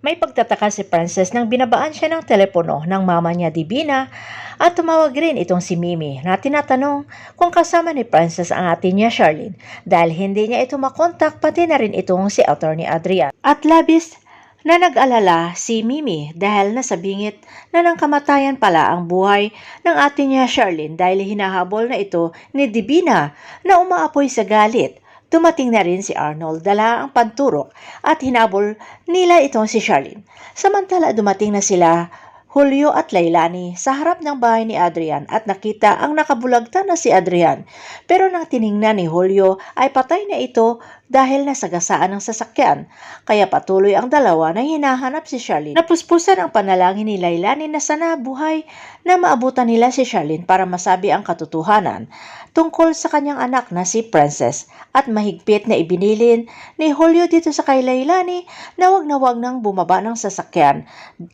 May pagtataka si Princess nang binabaan siya ng telepono ng mama niya Divina at tumawag rin itong si Mimi na tinatanong kung kasama ni Princess ang ate niya Charlene dahil hindi niya ito makontak pati na rin itong si Attorney Adrian. At labis na nag-alala si Mimi dahil nasabingit na ng kamatayan pala ang buhay ng ate niya Charlene dahil hinahabol na ito ni Divina na umaapoy sa galit. Dumating na rin si Arnold dala ang panturok at hinabol nila itong si Charlene. Samantala dumating na sila Julio at Lailani sa harap ng bahay ni Adrian at nakita ang nakabulagta na si Adrian. Pero nang tiningnan ni Julio ay patay na ito dahil nasagasaan ng sasakyan. Kaya patuloy ang dalawa na hinahanap si Charlene. Napuspusan ang panalangin ni Lailani na sana buhay na maabutan nila si Charlene para masabi ang katotohanan tungkol sa kanyang anak na si Princess at mahigpit na ibinilin ni Julio dito sa kay Lailani na wag na wag nang bumaba ng sasakyan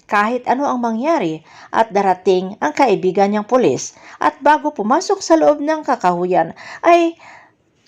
kahit ano ang mangyari at darating ang kaibigan niyang pulis at bago pumasok sa loob ng kakahuyan ay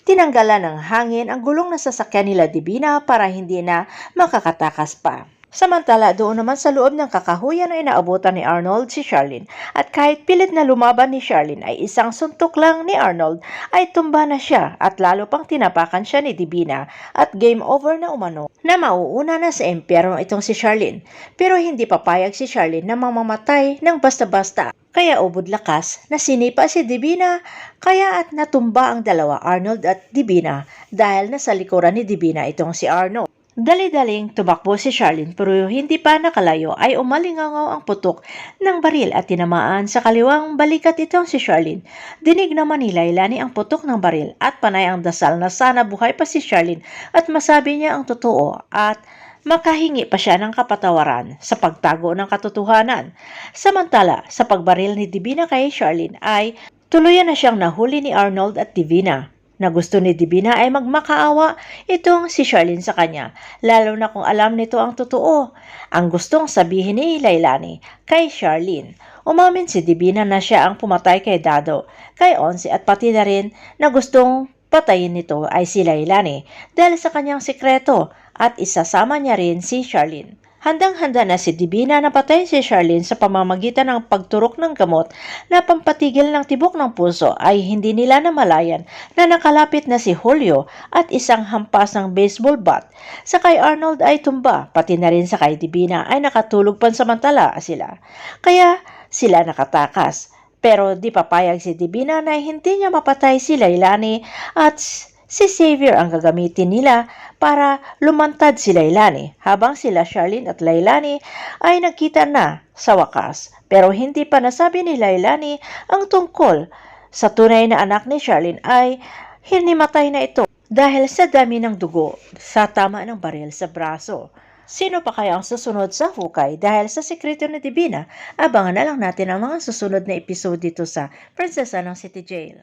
tinanggalan ng hangin ang gulong na sasakyan nila Divina para hindi na makakatakas pa. Samantala, doon naman sa loob ng kakahuyan ay naabutan ni Arnold si Charlene. At kahit pilit na lumaban ni Charlene ay isang suntok lang ni Arnold ay tumba na siya at lalo pang tinapakan siya ni Divina. At game over na umano na mauuna na sa impyerno itong si Charlene. Pero hindi papayag si Charlene na mamamatay ng basta-basta kaya ubod lakas na sinipa si Divina kaya at natumba ang dalawa Arnold at Divina dahil nasa likuran ni Divina itong si Arnold. Dali-daling tumakbo si Charlene pero hindi pa nakalayo ay umalingangaw ang putok ng baril at tinamaan sa kaliwang balikat itong si Charlene. Dinig naman ni Lailani ang putok ng baril at panay ang dasal na sana buhay pa si Charlene at masabi niya ang totoo at makahingi pa siya ng kapatawaran sa pagtago ng katotohanan. Samantala, sa pagbaril ni Divina kay Charlene ay tuluyan na siyang nahuli ni Arnold at Divina na gusto ni Divina ay magmakaawa itong si Charlene sa kanya, lalo na kung alam nito ang totoo. Ang gustong sabihin ni Lailani kay Charlene. Umamin si Divina na siya ang pumatay kay Dado, kay Onsi at pati na rin na gustong patayin nito ay si Lailani dahil sa kanyang sikreto at isasama niya rin si Charlene. Handang-handa na si Divina na patayin si Charlene sa pamamagitan ng pagturok ng gamot na pampatigil ng tibok ng puso ay hindi nila namalayan na nakalapit na si Julio at isang hampas ng baseball bat. Sa kay Arnold ay tumba, pati na rin sa kay Divina ay nakatulog pansamantala sila. Kaya sila nakatakas. Pero di papayag si Divina na hindi niya mapatay si Lailani at si Xavier ang gagamitin nila para lumantad si Lailani habang sila Charlene at Lailani ay nagkita na sa wakas. Pero hindi pa nasabi ni Lailani ang tungkol sa tunay na anak ni Charlene ay hinimatay na ito dahil sa dami ng dugo sa tama ng baril sa braso. Sino pa kaya ang susunod sa hukay dahil sa sekreto ni Divina? Abangan na lang natin ang mga susunod na episode dito sa Prinsesa ng City Jail.